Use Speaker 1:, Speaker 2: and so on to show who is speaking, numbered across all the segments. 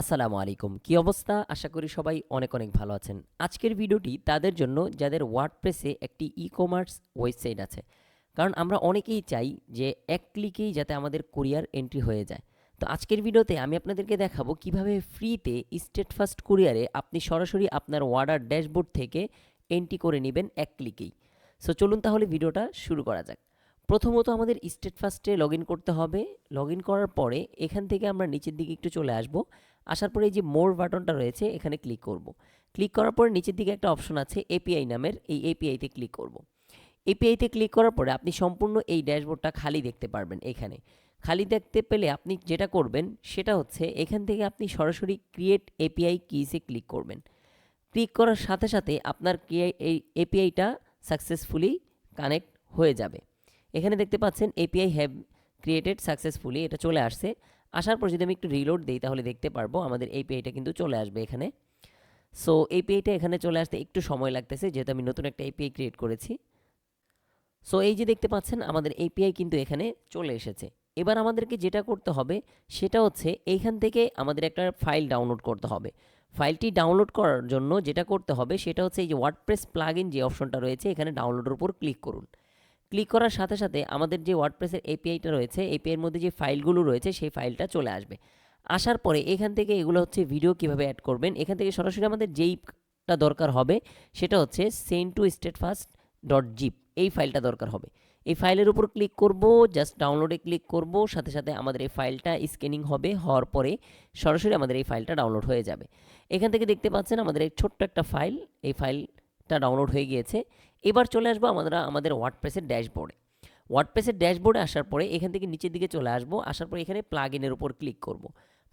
Speaker 1: আসসালামু আলাইকুম। কি অবস্থা? আশা করি সবাই অনেক অনেক ভালো আছেন। আজকের ভিডিওটি তাদের জন্য, যাদের ওয়ার্ডপ্রেসে একটি ই কমার্স ওয়েবসাইট আছে। কারণ আমরা অনেকেই চাই যে এক ক্লিকেই যাতে আমাদের কুরিয়ার এন্ট্রি হয়ে যায়। তো আজকের ভিডিওতে আমি আপনাদেরকে দেখাবো কীভাবে ফ্রিতে স্টেট ফার্স্ট কুরিয়ারে আপনি সরাসরি আপনার ওয়ার্ডার ড্যাশবোর্ড থেকে এন্ট্রি করে নেবেন এক ক্লিকেই। সো চলুন তাহলে ভিডিওটা শুরু করা যাক। প্রথমত আমাদের স্টেট ফার্স্টে লগ করতে হবে। লগ করার পরে এখান থেকে আমরা নিচের দিকে একটু চলে আসব। আসার পরে এই যে মোর বাটনটা রয়েছে, এখানে ক্লিক করব। ক্লিক করার পরে নিচের দিকে একটা অপশন আছে এপিআই নামের, এই এপিআইতে ক্লিক করব। এপিআইতে ক্লিক করার পরে আপনি সম্পূর্ণ এই ড্যাশবোর্ডটা খালি দেখতে পারবেন এখানে। খালি দেখতে পেলে আপনি যেটা করবেন, সেটা হচ্ছে এখান থেকে আপনি সরাসরি ক্রিয়েট এপিআই কিসে ক্লিক করবেন। ক্লিক করার সাথে সাথে আপনার এই এপিআইটা সাকসেসফুলি কানেক্ট হয়ে যাবে। এখানে দেখতে পাচ্ছেন এপিআই হ্যাভ ক্রিয়েটেড সাকসেসফুলি এটা চলে আসছে। আসার পর যদি আমি একটু রিলোড দিই, তাহলে দেখতে পারব আমাদের এপিআইটা কিন্তু চলে আসবে এখানে। সো এপিআইটা এখানে চলে আসতে একটু সময় লাগতেছে, যেহেতু আমি নতুন একটা এপিআই ক্রিয়েট করেছি। সো এই যে দেখতে পাচ্ছেন, আমাদের এপিআই কিন্তু এখানে চলে এসেছে। এবার আমাদেরকে যেটা করতে হবে, সেটা হচ্ছে এইখান থেকে আমাদের একটা ফাইল ডাউনলোড করতে হবে। ফাইলটি ডাউনলোড করার জন্য যেটা করতে হবে, সেটা হচ্ছে এই যে ওয়ার্ডপ্রেস প্লাগইন যে অপশনটা রয়েছে, এখানে ডাউনলোডের উপর ক্লিক করুন। ক্লিক করার সাথে সাথে আমাদের যে ওয়ার্ডপ্রেসের এপিআইটা রয়েছে এপিআইয়ের মধ্যে যে ফাইলগুলো রয়েছে, সেই ফাইলটা চলে আসবে। আসার পরে এখান থেকে এগুলো হচ্ছে ভিডিও কীভাবে অ্যাড করবেন? এখান থেকে সরাসরি আমাদের যেইটা দরকার হবে, সেটা হচ্ছে send to state fast dot zip এই ফাইলটা দরকার হবে। এই ফাইলের উপর ক্লিক করব জাস্ট ডাউনলোডে ক্লিক করব, সাথে সাথে আমাদের এই ফাইলটা স্ক্যানিং হবে, হওয়ার পরে সরাসরি আমাদের এই ফাইলটা ডাউনলোড হয়ে যাবে। এখান থেকে দেখতে পাচ্ছেন আমাদের এই ছোট্ট একটা ফাইল, এই ফাইলটা ডাউনলোড হয়ে গিয়েছে। এবার চলে আসব আমরা আমাদের ওয়ার্ডপ্রেসের ড্যাশবোর্ডে ওয়ার্ডপ্রেসের ড্যাশবোর্ডে আসার পরে এখান থেকে নিচের দিকে চলে আসব, আসার পরে এখানে প্লাগ ইনের উপর ক্লিক করব।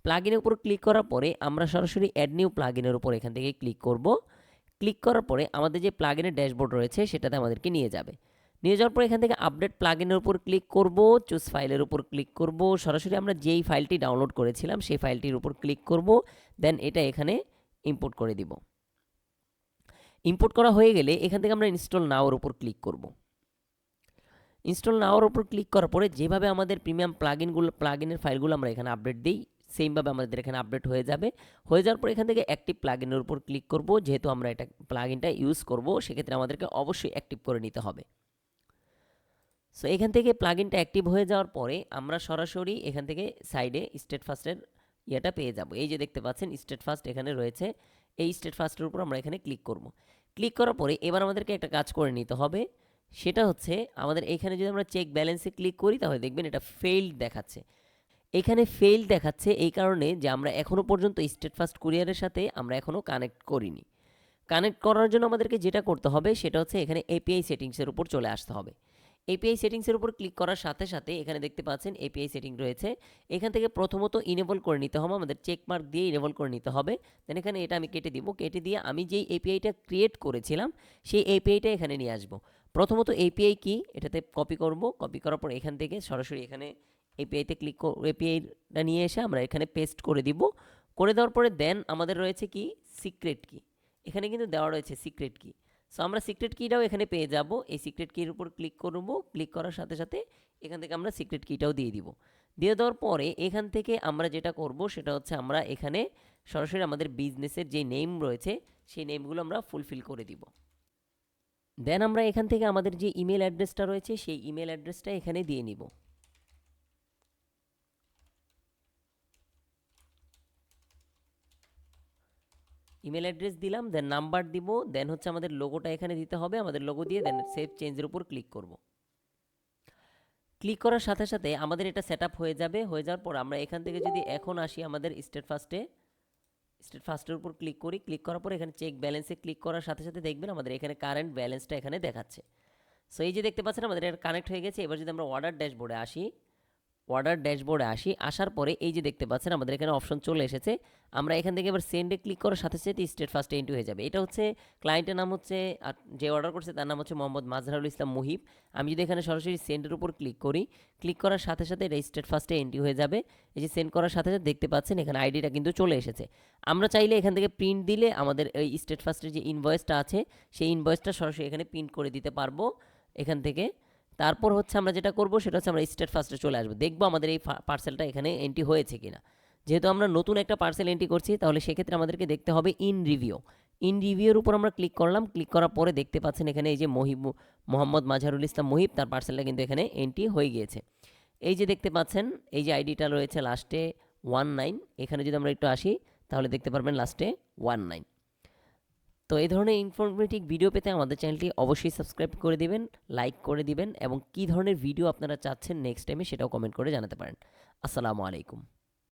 Speaker 1: প্লাগ ইনের উপর ক্লিক করার পরে আমরা সরাসরি অ্যাড নিউ প্লাগ ইনের উপর এখান থেকে ক্লিক করব। ক্লিক করার পরে আমাদের যে প্লাগ ইনের ড্যাশবোর্ড রয়েছে সেটাতে আমাদেরকে নিয়ে যাবে। নিয়ে যাওয়ার পর এখান থেকে আপডেট প্লাগ ইনের উপর ক্লিক করব চুজ ফাইলের উপর ক্লিক করব। সরাসরি আমরা যেই ফাইলটি ডাউনলোড করেছিলাম, সেই ফাইলটির উপর ক্লিক করব। দেন এটা এখানে ইম্পোর্ট করে দিব। ইম্পোর্ট করা হয়ে গেলে এখান থেকে আমরা ইনস্টল নাওর উপর ক্লিক করব। ইনস্টল নাওর উপর ক্লিক করার পরে যেভাবে আমাদের প্রিমিয়াম প্লাগইনগুলো প্লাগইনের ফাইলগুলো আমরা এখানে আপডেট দিই সেমভাবে আমাদের এখানে আপডেট হয়ে যাবে। হয়ে যাওয়ার পর এখান থেকে অ্যাক্টিভ প্লাগইনের উপর ক্লিক করব, যেহেতু আমরা এটা প্লাগইনটা ইউজ করব, সেক্ষেত্রে আমাদেরকে অবশ্যই অ্যাক্টিভ করে নিতে হবে। সো এখান থেকে প্লাগইনটা অ্যাক্টিভ হয়ে যাওয়ার পরে আমরা সরাসরি এখান থেকে সাইডে স্টেট ফাস্টের ইয়েটা পেয়ে যাব। এই যে দেখতে পাচ্ছেন স্টেট ফাস্ট এখানে রয়েছে। এই স্টেট ফাস্টের উপর আমরা এখানে ক্লিক করব। ক্লিক করার পরে এবার আমাদেরকে একটা কাজ করে নিতে হবে। সেটা হচ্ছে আমাদের এখানে যদি আমরা চেক ব্যালেন্সে ক্লিক করি, তাহলে দেখবেন এটা ফেইল্ড দেখাচ্ছে। এখানে ফেইল দেখাচ্ছে এই কারণে যে আমরা এখনও পর্যন্ত স্টেট ফার্স্ট কুরিয়ারের সাথে আমরা এখনও কানেক্ট করিনি। কানেক্ট করার জন্য আমাদেরকে যেটা করতে হবে, সেটা হচ্ছে এখানে এপিআই সেটিংসের উপর চলে আসতে হবে। এপিআই সেটিংসের উপর ক্লিক করার সাথে সাথে এখানে দেখতে পাচ্ছেন এপিআই সেটিং রয়েছে। এখান থেকে প্রথমত ইনেবল করে নিতে হবে, আমাদের চেক মার্ক দিয়ে ইনেবল করে নিতে হবে। দেন এখানে এটা আমি কেটে দিব, কেটে দিয়ে আমি যেই এপিআইটা ক্রিয়েট করেছিলাম, সেই এপিআইটা এখানে নিয়ে আসব। প্রথমত এপিআই কি? এটাতে কপি করব। কপি করার পর এখান থেকে সরাসরি এখানে এপিআইতে ক্লিক এপিআইটা নিয়ে এসে আমরা এখানে পেস্ট করে দিব। করে দেওয়ার পরে দেন আমাদের রয়েছে কি? সিক্রেট কি এখানে কিন্তু দেওয়া রয়েছে সিক্রেট কি সো আমরা সিক্রেট কিটাও এখানে পেয়ে যাব। এই সিক্রেট কির উপর ক্লিক করব। ক্লিক করার সাথে সাথে এখান থেকে আমরা সিক্রেট কিটাও দিয়ে দিব। দিয়ে দেওয়ার পরে এখান থেকে আমরা যেটা করব সেটা হচ্ছে আমরা এখানে সরাসরি আমাদের বিজনেসের যে নেম রয়েছে, সেই নেমগুলো আমরা ফুলফিল করে দিব। দেন আমরা এখান থেকে আমাদের যে ইমেল অ্যাড্রেসটা রয়েছে, সেই ইমেল অ্যাড্রেসটা এখানে দিয়ে নিব। ইমেল অ্যাড্রেস দিলাম দেন নাম্বার দিব দেন হচ্ছে আমাদের লোগোটা এখানে দিতে হবে, আমাদের লোগো দিয়ে দেন সেভ চেঞ্জের উপর ক্লিক করব। ক্লিক করার সাথে সাথে আমাদের এটা সেট হয়ে যাবে, হয়ে যাওয়ার পর আমরা এখান থেকে যদি এখন আসি আমাদের স্টেট ফার্স্টে স্টেট ফার্স্টের উপর ক্লিক করি ক্লিক করার পর এখানে চেক ব্যালেন্সে ক্লিক করার সাথে সাথে দেখবেন আমাদের এখানে কারেন্ট ব্যালেন্সটা এখানে দেখাচ্ছে। সো এই যে দেখতে পাচ্ছেন আমাদের এটা কানেক্ট হয়ে গেছে, এবার যদি আমরা অর্ডার ড্যাশবোর্ডে আসি অর্ডার ড্যাশবোর্ডে আসি, আসার পরে এই যে দেখতে পাচ্ছেন আমাদের এখানে অপশন চলে এসেছে। আমরা এখান থেকে এবার সেন্ডে ক্লিক করার সাথে সাথে স্টেট ফার্স্টে এন্ট্রি হয়ে যাবে। এটা হচ্ছে ক্লায়েন্টের নাম হচ্ছে, আর যে অর্ডার করছে তার নাম হচ্ছে মোহাম্মদ মাজহারুল ইসলাম মুহিব। আমি যদি এখানে সরাসরি সেন্ডের উপর ক্লিক করি ক্লিক করার সাথে সাথে এটা স্টেট ফার্স্টে এন্ট্রি হয়ে যাবে। এই যে সেন্ড করার সাথে সাথে দেখতে পাচ্ছেন এখানে আইডিটা কিন্তু চলে এসেছে। আমরা চাইলে এখান থেকে প্রিন্ট দিলে আমাদের এই স্টেট ফার্স্টের যে ইনভয়েসটা আছে, সেই ইনভয়েসটা সরাসরি এখানে প্রিন্ট করে দিতে পারব এখান থেকে। তারপর হচ্ছে আমরা যেটা করব সেটা হচ্ছে আমরা স্টেট ফার্স্টে চলে আসব। দেখব আমাদের এই পার্সেলটা এখানে এন্ট্রি হয়েছে কিনা। যেহেতু আমরা নতুন একটা পার্সেল এন্ট্রি করছি, তাহলে সেক্ষেত্রে আমাদেরকে দেখতে হবে ইন রিভিউ ইন রিভিউর উপর আমরা ক্লিক করলাম ক্লিক করার পরে দেখতে পাচ্ছেন এখানে এই যে মহিব, মোহাম্মদ মাজহারুল ইসলাম মহিব, তার পার্সেলটা কিন্তু এখানে এন্ট্রি হয়ে গিয়েছে। এই যে দেখতে পাচ্ছেন, এই যে আইডিটা রয়েছে লাস্টে ওয়ান নাইন এখানে যদি আমরা একটু আসি, তাহলে দেখতে পারবেন লাস্টে ওয়ান নাইন তো এই ধরনের ইনফরমেটিভ ভিডিও পেতে আমাদের চ্যানেলটি অবশ্যই সাবস্ক্রাইব করে দিবেন লাইক করে দিবেন এবং কী ধরনের ভিডিও আপনারা চাচ্ছেন নেক্সট টাইমে সেটাও কমেন্ট করে জানাতে পারেন। আসসালামু আলাইকুম।